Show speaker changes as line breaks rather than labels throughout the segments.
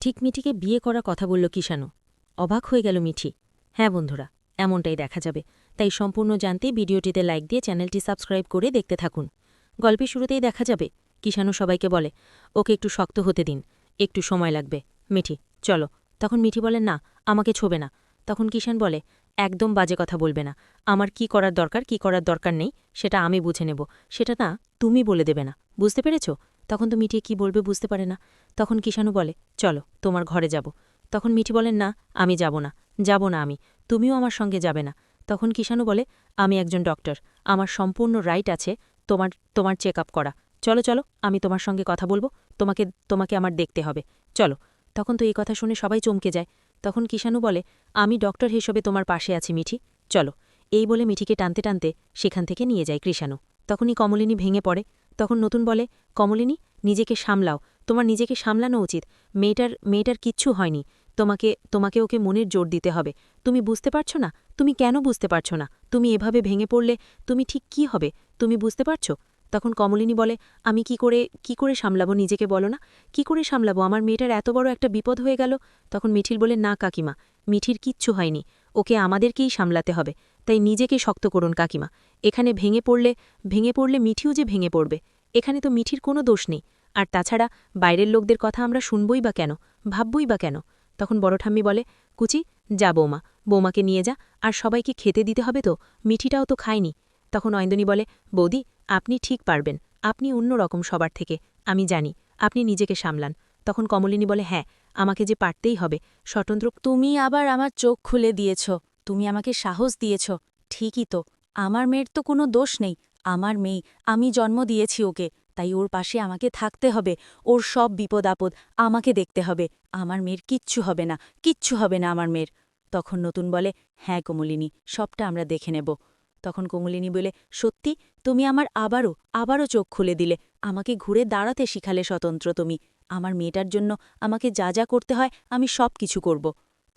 ঠিক মিঠিকে বিয়ে করা কথা বলল কিষাণু। অবাক হয়ে গেল মিঠি। হ্যাঁ বন্ধুরা, এমনটাই দেখা যাবে। তাই সম্পূর্ণ জানতে ভিডিওটিতে লাইক দিয়ে চ্যানেলটি সাবস্ক্রাইব করে দেখতে থাকুন। গল্পের শুরুতেই দেখা যাবে, কিষাণু সবাইকে বলে, ওকে একটু শক্ত হতে দিন, একটু সময় লাগবে। মিঠি, চলো। তখন মিঠি বলে, না, আমাকে ছোবে না। তখন কিষাণ বলে, একদম বাজে কথা বলবে না। আমার কি করার দরকার, কি করার দরকার নেই, সেটা আমি বুঝে নেব। সেটা না, তুমি বলে দেবে না। বুঝতে পেরেছ? তখন তো মিঠি কি বলবে বুঝতে পারে না। তখন কিষাণু বলে, চলো, তোমার ঘরে যাব। তখন মিঠি বলেন না, আমি যাব না যাব না আমি, তুমিও আমার সঙ্গে যাবে না। তখন কিষাণু বলে, আমি একজন ডক্টর, আমার সম্পূর্ণ রাইট আছে, তোমার তোমার চেক আপ করা। চলো চলো, আমি তোমার সঙ্গে কথা বলব, তোমাকে তোমাকে আমার দেখতে হবে। চলো। তখন তো এই কথা শুনে সবাই চমকে যায়। তখন কিষাণু বলে, আমি ডক্টর হিসেবে তোমার পাশে আছি মিঠি, চলো। এই বলে মিঠিকে টানতে টানতে সেখান থেকে নিয়ে যায় কৃষাণু। তখনই কমলিনী ভেঙে পড়ে। তখন নতুন বলে, কমলিনী, নিজেকে সামলাও। তোমার নিজেকে সামলানো উচিত। মেয়েটার মেয়েটার কিচ্ছু হয়নি। তোমাকে তোমাকে ওকে মনের জোর দিতে হবে। তুমি বুঝতে পারছ না? তুমি কেন বুঝতে পারছ না? তুমি এভাবে ভেঙে পড়লে তুমি ঠিক কি হবে? তুমি বুঝতে পারছ? তখন কমলিনী বলে, আমি কি করে কি করে সামলাবো নিজেকে বলো না? কি করে সামলাবো? আমার মেয়েটার এত বড় একটা বিপদ হয়ে গেল। তখন মিঠিল বলে, না, কাকিমা, মিঠির কিচ্ছু হয়নি। ওকে আমাদেরকেই সামলাতে হবে। তাই নিজেকে শক্ত করুন, কাকিমা। এখানে ভেঙে পড়লে ভেঙে পড়লে মিঠিও যে ভেঙে পড়বে, এখানে তো মিঠির কোনো দোষ নেই। আর তাছাড়া বাইরের লোকদের কথা আমরা শুনবই বা কেন, ভাববই বা কেন? তখন বড় ঠাম্মি বলে, কুচি, যা বৌমা, বৌমাকে নিয়ে যা, আর সবাইকে খেতে দিতে হবে তো, মিঠিটাও তো খায়নি। তখন অয়ন্দনী বলে, বৌদি, আপনি ঠিক পারবেন, আপনি অন্য রকম সবার থেকে, আমি জানি, আপনি নিজেকে সামলান। তখন কমলিনী বলে হ্যাঁ আমাকে যে পারতেই হবে, স্বতন্ত্র,
তুমি আবার আমার চোখ খুলে দিয়েছ। তুমি আমাকে সাহস দিয়েছ, ঠিকই তো। আমার মেয়ের তো কোনো দোষ নেই। আমার মেয়ে, আমি জন্ম দিয়েছি ওকে, তাই ওর পাশে আমাকে থাকতে হবে। ওর সব বিপদ আপদ আমাকে দেখতে হবে। আমার মেয়ের কিচ্ছু হবে না, কিচ্ছু হবে না আমার মেয়ের। তখন নতুন বলে হ্যাঁ কোমলিনী, সবটা আমরা দেখে নেব। তখন কোমলিনী বলে, সত্যি? তুমি আমার আবারও আবারও চোখ খুলে দিলে। আমাকে ঘুরে দাঁড়াতে শিখালে স্বতন্ত্র তুমি। আমার মেয়েটার জন্য আমাকে যা যা করতে হয়, আমি সব কিছু করব।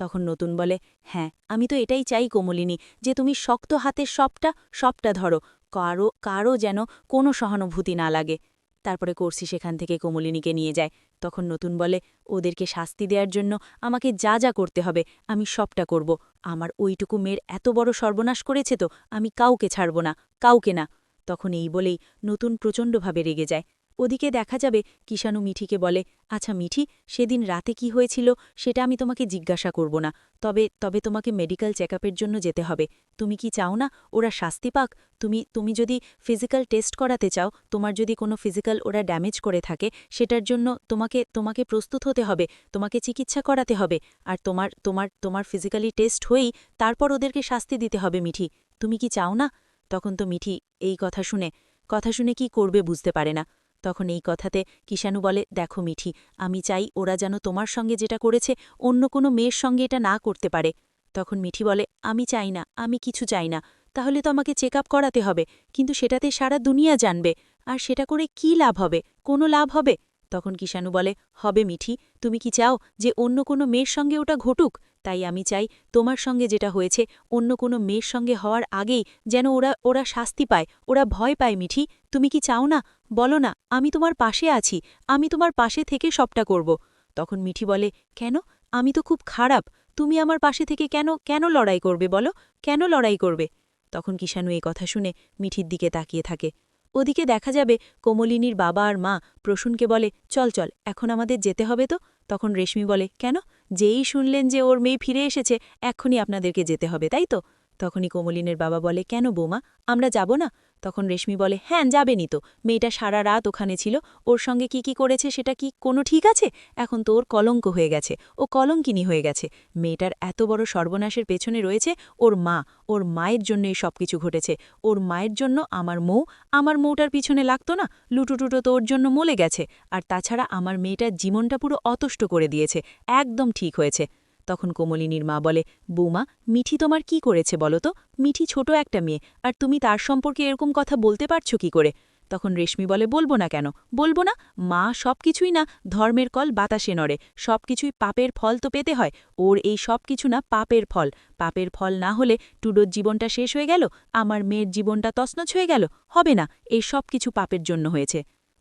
তখন নতুন বলে হ্যাঁ আমি তো এটাই চাই কোমলিনী, যে তুমি শক্ত হাতে সবটা সবটা ধরো, কারও কারও যেন কোনো সহানুভূতি না লাগে। তারপরে করছি সেখান থেকে কোমলিনীকে নিয়ে যায়। তখন নতুন বলে, ওদেরকে শাস্তি দেওয়ার জন্য আমাকে যা যা করতে হবে, আমি সবটা করব। আমার ওইটুকু মেয়ের এত বড় সর্বনাশ করেছে তো, আমি কাউকে ছাড়ব না, কাউকে না। তখন এই বলেই নতুন প্রচণ্ডভাবে রেগে যায়। ওদিকে দেখা যাবে, কিষাণু মিঠিকে বলে আচ্ছা মিঠি, সেদিন রাতে কি হয়েছিল সেটা আমি তোমাকে জিজ্ঞাসা করব না, তবে তবে তোমাকে মেডিকেল চেকআপের জন্য যেতে হবে। তুমি কি চাও না ওরা শাস্তি পাক? তুমি তুমি যদি ফিজিক্যাল টেস্ট করাতে চাও, তোমার যদি কোনো ফিজিক্যাল ওরা ড্যামেজ করে থাকে, সেটার জন্য তোমাকে তোমাকে প্রস্তুত হতে হবে, তোমাকে চিকিৎসা করাতে হবে। আর তোমার তোমার তোমার ফিজিক্যালি টেস্ট হয়েই তারপর ওদেরকে শাস্তি দিতে হবে মিঠি। তুমি কি চাও না? তখন তো মিঠি এই কথা শুনে কথা শুনে কি করবে বুঝতে পারে না। তখন এই কথাতে কিষাণু বলে, দেখো মিঠি, আমি চাই ওরা যেন তোমার সঙ্গে যেটা করেছে, অন্য কোনো মেয়ের সঙ্গে এটা না করতে পারে। তখন মিঠি বলে, আমি চাই না, আমি কিছু চাই না, তাহলে তো আমাকে চেক করাতে হবে, কিন্তু সেটাতে সারা দুনিয়া জানবে, আর সেটা করে কি লাভ হবে, কোনো লাভ হবে? তখন কিষাণু বলে, হবে মিঠি, তুমি কি চাও যে অন্য কোনো মেয়ের সঙ্গে ওটা ঘটুক? তাই আমি চাই তোমার সঙ্গে যেটা হয়েছে, অন্য কোনো মেয়ের সঙ্গে হওয়ার আগেই যেন ওরা ওরা শাস্তি পায়, ওরা ভয় পায় মিঠি, তুমি কি চাও না বলো না, আমি তোমার পাশে আছি, আমি তোমার পাশে থেকে সবটা করব। তখন মিঠি বলে, কেন? আমি তো খুব খারাপ, তুমি আমার পাশে থেকে কেন কেন লড়াই করবে বলো? কেন লড়াই করবে? তখন কিষাণু এই কথা শুনে মিঠির দিকে তাকিয়ে থাকে। ওদিকে দেখা যাবে কোমলিনীর বাবা আর মা প্রসূনকে বলে, চল চল, এখন আমাদের যেতে হবে তো। তখন রেশমি বলে, কেন? যেই শুনলেন যে ওর মেয়ে ফিরে এসেছে, এক্ষুনি আপনাদেরকে যেতে হবে, তাই তো? তখনই কোমলিনের বাবা বলে, কেন বোমা, আমরা যাব না? তখন রেশমি বলে হ্যাঁ যাবেনি তো। মেয়েটা সারা রাত ওখানে ছিল। ওর সঙ্গে কি কি করেছে সেটা কি কোনো ঠিক আছে? এখন তো ওর কলঙ্ক হয়ে গেছে। ও কলঙ্কিনী হয়ে গেছে। মেয়েটার এত বড় সর্বনাশের পেছনে রয়েছে ওর মা। ওর মায়ের জন্য এই সব কিছু ঘটেছে। ওর মায়ের জন্য আমার মৌ আমার মৌটার পিছনে লাগতো না। লুটুটুটো তো ওর জন্য মলে গেছে। আর তাছাড়া আমার মেয়েটার জীবনটা পুরো অতষ্ট করে দিয়েছে। একদম ঠিক হয়েছে। তখন কোমলিনীর মা বলে, বৌমা, মিঠি তোমার কি করেছে বলো তো? মিঠি ছোট একটা মেয়ে, আর তুমি তার সম্পর্কে এরকম কথা বলতে পারছ কি করে? তখন রেশমি বলে, বলব না কেন? বলব না? মা সব কিছুই না ধর্মের কল বাতাসে নড়ে সব কিছুই পাপের ফল তো পেতে হয়, ওর এই সব কিছু না পাপের ফল। পাপের ফল না হলে টুডোর জীবনটা শেষ হয়ে গেল, আমার মেয়ের জীবনটা তছনছ হয়ে গেল, হবে না, এই সব কিছু পাপের জন্য হয়েছে।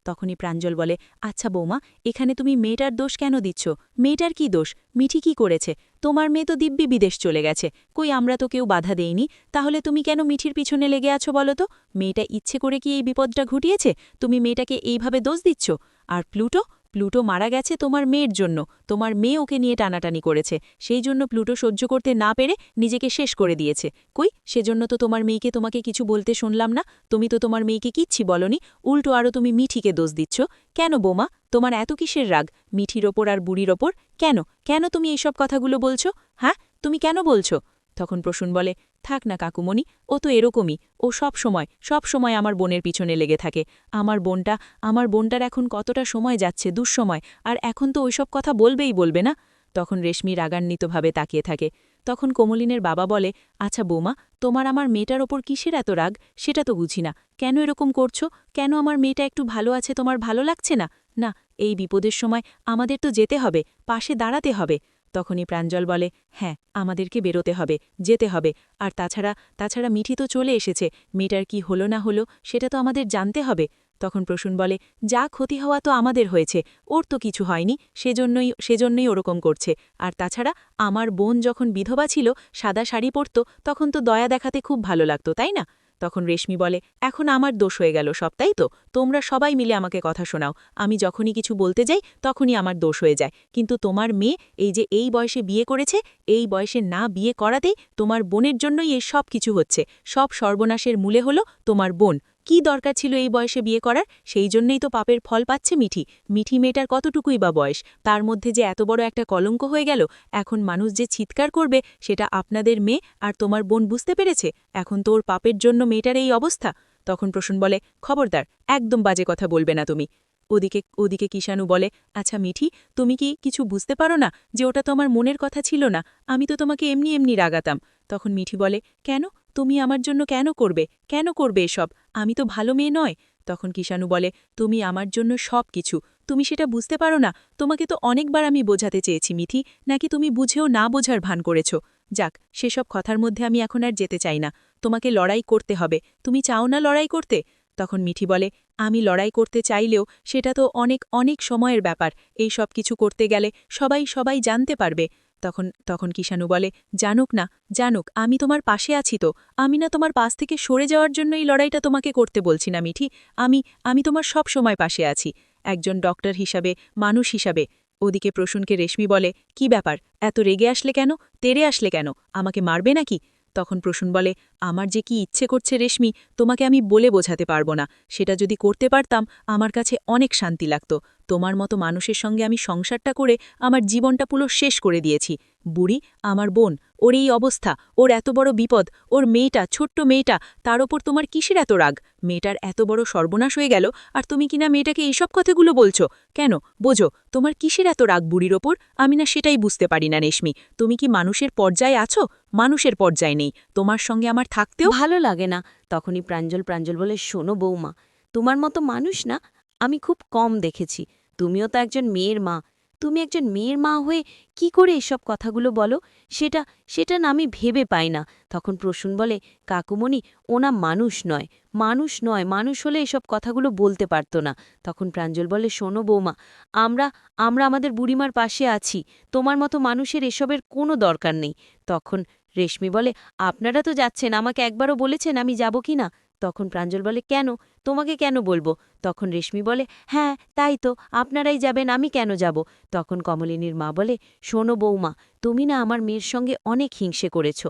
তখনই প্রাঞ্জল বলে আচ্ছা বৌমা, এখানে তুমি মেয়েটার দোষ কেন দিচ্ছ? মেয়েটার কি দোষ? মিঠি কি করেছে? তোমার মেয়ে তো দিব্যি বিদেশ চলে গেছে। কই আমরা তো কেউ বাধা দেইনি। তাহলে তুমি কেন মিঠির পিছনে লেগে আছো বলো তো? মেয়েটা ইচ্ছে করে কি এই বিপদটা ঘটিয়েছে? তুমি মেয়েটাকে এইভাবে দোষ দিচ্ছ? আর প্লুটো প্লুটো মারা গেছে তোমার মেয়ের জন্য। তোমার মেয়ে ওকে নিয়ে টানাটানি করেছে। সেই জন্য প্লুটো সহ্য করতে না পেরে নিজেকে শেষ করে দিয়েছে। কই, সেজন্য তো তোমার মেয়েকে তোমাকে কিছু বলতে শুনলাম না। তুমি তো তোমার মেয়েকে কিচ্ছি বলনি। উল্টো আরও তুমি মিঠিকে দোষ দিচ্ছ। কেন বোমা, তোমার এত কিসের রাগ? মিঠির ওপর আর বুড়ির ওপর? কেন? কেন তুমি এইসব কথাগুলো বলছো? হ্যাঁ তুমি কেন বলছো? তখন প্রসূন বলে, থাক না কাকুমণি, ও তো এরকমই, ও সব সময় সব সময় আমার বোনের পিছনে লেগে থাকে। আমার বোনটা, আমার বোনটার এখন কতটা সময় যাচ্ছে দুঃসময়, আর এখন তো ওইসব কথা বলবেই বলবে না? তখন রেশমি রাগান্বিতভাবে তাকিয়ে থাকে। তখন কোমলিনের বাবা বলে আচ্ছা বৌমা, তোমার আমার মেয়েটার ওপর কিসের এত রাগ? সেটা তো বুঝি না। কেন এরকম করছ? কেন আমার মেয়েটা একটু ভালো আছে, তোমার ভালো লাগছে না? না, এই বিপদের সময় আমাদের তো যেতে হবে, পাশে দাঁড়াতে হবে। তখনই প্রাঞ্জল বলে হ্যাঁ আমাদেরকে বেরোতে হবে, যেতে হবে। আর তাছাড়া তাছাড়া মিঠি তো চলে এসেছে। মেয়েটার কি হলো না হলো, সেটা তো আমাদের জানতে হবে। তখন প্রসূন বলে, যা ক্ষতি হওয়া তো আমাদের হয়েছে। ওর তো কিছু হয়নি, সেজন্যই সেজন্যই ওরকম করছে। আর তাছাড়া, আমার বোন যখন বিধবা ছিল, সাদা শাড়ি পরত, তখন তো দয়া দেখাতে খুব ভালো লাগতো, তাই না? তখন রেশমি বলে, এখন আমার দোষ হয়ে গেল সব, তাই তো? তোমরা সবাই মিলে আমাকে কথা শোনাও। আমি যখনই কিছু বলতে যাই, তখনই আমার দোষ হয়ে যায়। কিন্তু তোমার মেয়ে এই যে এই বয়সে বিয়ে করেছে, এই বয়সে না বিয়ে করাতেই তোমার বোনের জন্যই এই সব কিছু হচ্ছে। সব সর্বনাশের মূলে হলো তোমার বোন। কি দরকার ছিল এই বয়সে বিয়ে করার? সেই জন্যই তো পাপের ফল পাচ্ছে মিঠি। মিঠি মেয়েটার কতটুকুই বা বয়স? তার মধ্যে যে এত বড় একটা কলঙ্ক হয়ে গেল, এখন মানুষ যে চিৎকার করবে, সেটা আপনাদের মেয়ে আর তোমার বোন বুঝতে পেরেছে? এখন তো ওর পাপের জন্য মেয়েটার এই অবস্থা। তখন প্রসূন বলে, খবরদার, একদম বাজে কথা বলবে না তুমি। ওদিকে ওদিকে কিষাণু বলে আচ্ছা মিঠি, তুমি কি কিছু বুঝতে পারো না যে ওটা তো আমার মনের কথা ছিল না? আমি তো তোমাকে এমনি এমনি রাগাতাম। তখন মিঠি বলে, কেন? তুমি আমার জন্য কেন করবে? কেন করবে এসব? আমি তো ভালো মেয়ে নয়। তখন কিষাণু বলে, তুমি আমার জন্য সব কিছু তুমি সেটা বুঝতে পারো না। তোমাকে তো অনেকবার আমি বোঝাতে চেয়েছি, মিঠি। নাকি তুমি বুঝেও না বোঝার ভান করেছ? যাক, সেসব কথার মধ্যে আমি এখন আর যেতে চাই না। তোমাকে লড়াই করতে হবে। তুমি চাও না লড়াই করতে? তখন মিঠি বলে, আমি লড়াই করতে চাইলেও সেটা তো অনেক অনেক সময়ের ব্যাপার। এই সব কিছু করতে গেলে সবাই সবাই জানতে পারবে। তখন তখন কিষাণু বলে, জানুক না, জানুক, আমি তোমার পাশে আছি তো। আমি না তোমার পাশ থেকে সরে যাওয়ার জন্য এই লড়াইটা তোমাকে করতে বলছি না, মিঠি। আমি আমি তোমার সব সময় পাশে আছি। একজন ডক্টর হিসাবে, মানুষ হিসাবে। ওদিকে প্রসূনকে রেশমি বলে, কি ব্যাপার? এত রেগে আসলে কেন? তেরে আসলে কেন? আমাকে মারবে নাকি? তখন প্রসূন বলে, আমার যে কি ইচ্ছে করছে রেশমি, তোমাকে আমি বলে বোঝাতে পারব না। সেটা যদি করতে পারতাম, আমার কাছে অনেক শান্তি লাগত। তোমার মতো মানুষের সঙ্গে আমি সংসারটা করে আমার জীবনটা পুরো শেষ করে দিয়েছি। বুড়ি, আমার বোন, ওর এই অবস্থা, ওর এত বড় বিপদ, ওর মেয়েটা, ছোট্ট মেয়েটা, তার ওপর তোমার কিসের এত রাগ? মেয়েটার এত বড় সর্বনাশ হয়ে গেল, আর তুমি কিনা মেয়েটাকে এইসব কথাগুলো বলছো? কেন? বোঝো, তোমার কিসের এত রাগ বুড়ির ওপর? আমি না সেটাই বুঝতে পারি না, রেশমি। তুমি কি মানুষের পর্যায়ে আছো? মানুষের পর্যায়ে নেই। তোমার সঙ্গে আমার থাকতেও
ভালো লাগে না। তখনই প্রাঞ্জল প্রাঞ্জল বলে, শোনো বৌমা, তোমার মতো মানুষ না, আমি খুব কম দেখেছি। তুমিও তো একজন মেয়ের মা তুমি একজন মেয়ের মা হয়ে কি করে এসব কথাগুলো বলো? সেটা সেটা না আমি ভেবে পাই না। তখন প্রসূন বলে, কাকুমণি ওনা মানুষ নয়। মানুষ নয়, মানুষ হলে এসব কথাগুলো বলতে পারতো না। তখন প্রাঞ্জল বলে, শোনো বৌমা, আমরা আমরা আমাদের বুড়িমার পাশে আছি। তোমার মতো মানুষের এসবের কোনো দরকার নেই। তখন রেশমি বলে, আপনারা তো যাচ্ছেন, আমাকে একবারও বলেছেন আমি যাব কি না? তখন প্রাঞ্জল বলে, কেন? তোমাকে কেন বলব? তখন রেশমি বলে হ্যাঁ তাই তো, আপনারাই যাবেন, আমি কেন যাব? তখন কমলিনীর মা বলে, শোনো বৌমা, তুমি না আমার মেয়ের সঙ্গে অনেক হিংসে করেছ।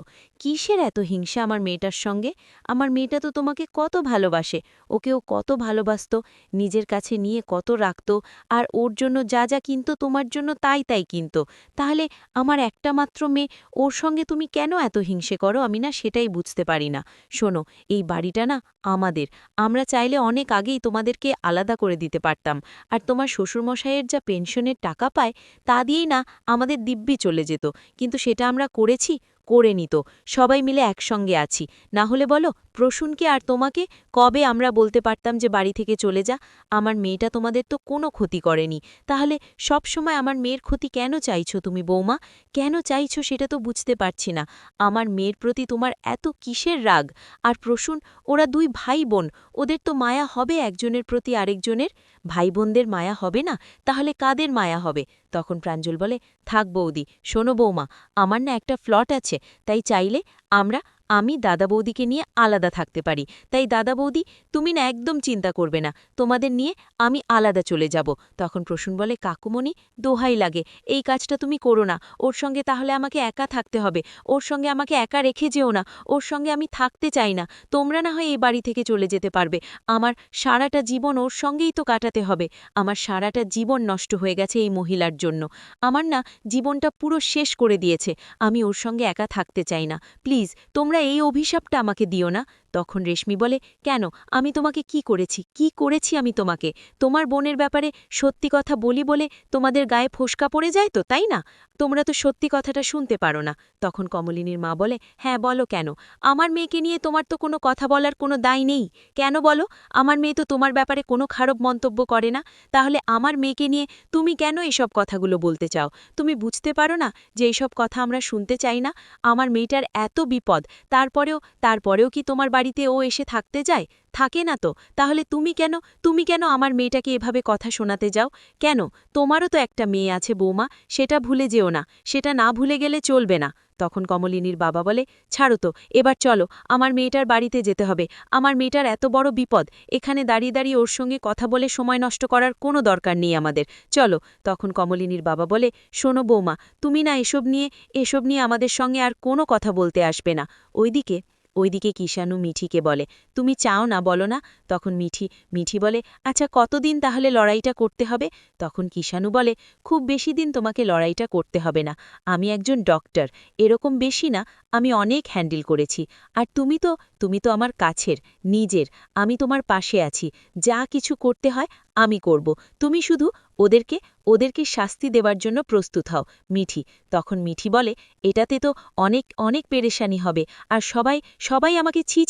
কিসের এত হিংসা আমার মেয়েটার সঙ্গে? আমার মেয়েটা তো তোমাকে কত ভালোবাসে, ওকেও কত ভালোবাসত, নিজের কাছে নিয়ে কত রাখত, আর ওর জন্য যা যা কিনত, তোমার জন্য তাই তাই কিনত। তাহলে আমার একটা মাত্র মেয়ে, ওর সঙ্গে তুমি কেন এত হিংসে করো? আমি না সেটাই বুঝতে পারি না। শোনো, এই বাড়িটা না আমাদের, আমরা চাইলে অনেক আগেই তোমাদেরকে আলাদা করে দিতে পারতাম। আর তোমার শ্বশুরমশাইয়ের যা পেনশনের টাকা পায়, তা দিয়েই না আমাদের দিব্যি চলে যেত। কিন্তু সেটা আমরা করেছি, করে নিত। সবাই মিলে একসঙ্গে আছি। না হলে বলো প্রসূনকে আর তোমাকে কবে আমরা বলতে পারতাম যে বাড়ি থেকে চলে যা? আমার মেয়েটা তোমাদের তো কোনো ক্ষতি করেনি। তাহলে সব সময় আমার মেয়ের ক্ষতি কেন চাইছো তুমি বৌমা? কেন চাইছো সেটা তো বুঝতে পারছি না। আমার মেয়ের প্রতি তোমার এত কিসের রাগ? আর প্রসূন, ওরা দুই ভাই বোন ওদের তো মায়া হবে একজনের প্রতি আরেকজনের? ভাই বোনদের মায়া হবে না? তাহলে কাদের মায়া হবে? তখন প্রাঞ্জল বলে, থাক বৌদি, শোনো বৌমা, আমার না একটা ফ্লট আছে, তাই চাইলে আমরা আমি দাদা বৌদিকে নিয়ে আলাদা থাকতে পারি। তাই দাদা বৌদি, তুমি না একদম চিন্তা করবে না। তোমাদের নিয়ে আমি আলাদা চলে যাব। তখন প্রসূন বলে, কাকুমণি, দোহাই লাগে। এই কাজটা তুমি করো না। ওর সঙ্গে তাহলে আমাকে একা থাকতে হবে। ওর সঙ্গে আমাকে একা রেখে যেও না। ওর সঙ্গে আমি থাকতে চাই না। তোমরা না হয় এই বাড়ি থেকে চলে যেতে পারবে। আমার সারাটা জীবন ওর সঙ্গেই তো কাটাতে হবে। আমার সারাটা জীবন নষ্ট হয়ে গেছে এই মহিলার জন্য। আমার না জীবনটা পুরো শেষ করে দিয়েছে। আমি ওর সঙ্গে একা থাকতে চাই না। প্লিজ, তোমরা এই অভিশাপটা আমাকে দিও না। তখন রেশমি বলে, কেন? আমি তোমাকে কি করেছি? কি করেছি আমি তোমাকে? তোমার বোনের ব্যাপারে সত্যি কথা বলি বলে তোমাদের গায়ে ফোসকা পড়ে যায় তো, তাই না? তোমরা তো সত্যি কথাটা শুনতে পারো না। তখন কমলিনীর মা বলে হ্যাঁ বলো কেন? আমার মেয়েকে নিয়ে তোমার তো কোনো কথা বলার কোনো দায় নেই। কেন বলো? আমার মেয়ে তো তোমার ব্যাপারে কোনো খারাপ মন্তব্য করে না। তাহলে আমার মেয়েকে নিয়ে তুমি কেন এসব কথাগুলো বলতে চাও? তুমি বুঝতে পারো না যে এইসব কথা আমরা শুনতে চাই না? আমার মেয়েটার এত বিপদ। তারপরেও তারপরেও কি তোমার বাড়িতে ও এসে থাকতে যায়? থাকে না তো। তাহলে তুমি কেন তুমি কেন আমার মেয়েটাকে এভাবে কথা শোনাতে যাও? কেন? তোমারও তো একটা মেয়ে আছে বৌমা, সেটা ভুলে যেও না। সেটা না ভুলে গেলে চলবে না। তখন কমলিনীর বাবা বলে, ছাড়ো তো, এবার চলো, আমার মেয়েটার বাড়িতে যেতে হবে। আমার মেয়েটার এত বড় বিপদ, এখানে দাঁড়িয়ে দাঁড়িয়ে ওর সঙ্গে কথা বলে সময় নষ্ট করার কোনো দরকার নেই আমাদের। চলো। তখন কমলিনীর বাবা বলে, শোনো বৌমা, তুমি না এসব নিয়ে এসব নিয়ে আমাদের সঙ্গে আর কোনো কথা বলতে আসবে না। ওইদিকে ওইদিকে কিষাণু মিঠিকে বলে, তুমি চাও না, বলো না? তখন মিঠি মিঠি বলে আচ্ছা কতদিন তাহলে লড়াইটা করতে হবে? তখন কিষাণু বলে, খুব বেশি দিন তোমাকে লড়াইটা করতে হবে না। আমি একজন ডক্টর, এরকম বেশি না, আমি অনেক হ্যান্ডেল করেছি। আর তুমি তো তুমি তো আমার কাছের, নিজের, আমি তোমার পাশে আছি। যা কিছু করতে হয়, আমি করব। তুমি শুধু ওদেরকে ওদেরকে শাস্তি দেওয়ার জন্য প্রস্তুত হও। মিঠি, তখন মিঠি বলে, এটাতে তো অনেক অনেক পেরেশানি হবে, আর সবাই সবাই আমাকে ছি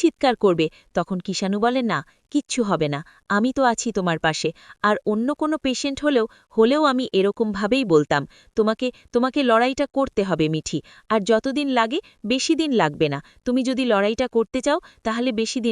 করবে। তখন কিষাণু বলে, না, কিচ্ছু হবে না, আমি তো আছি তোমার পাশে, আর অন্য কোনো পেশেন্ট হলেও হলেও আমি এরকমভাবেই বলতাম, তোমাকে তোমাকে লড়াইটা করতে হবে মিঠি, আর যতদিন লাগে, বেশি দিন লাগবে না, তুমি যদি লড়াইটা করতে চাও, তাহলে বেশি দিন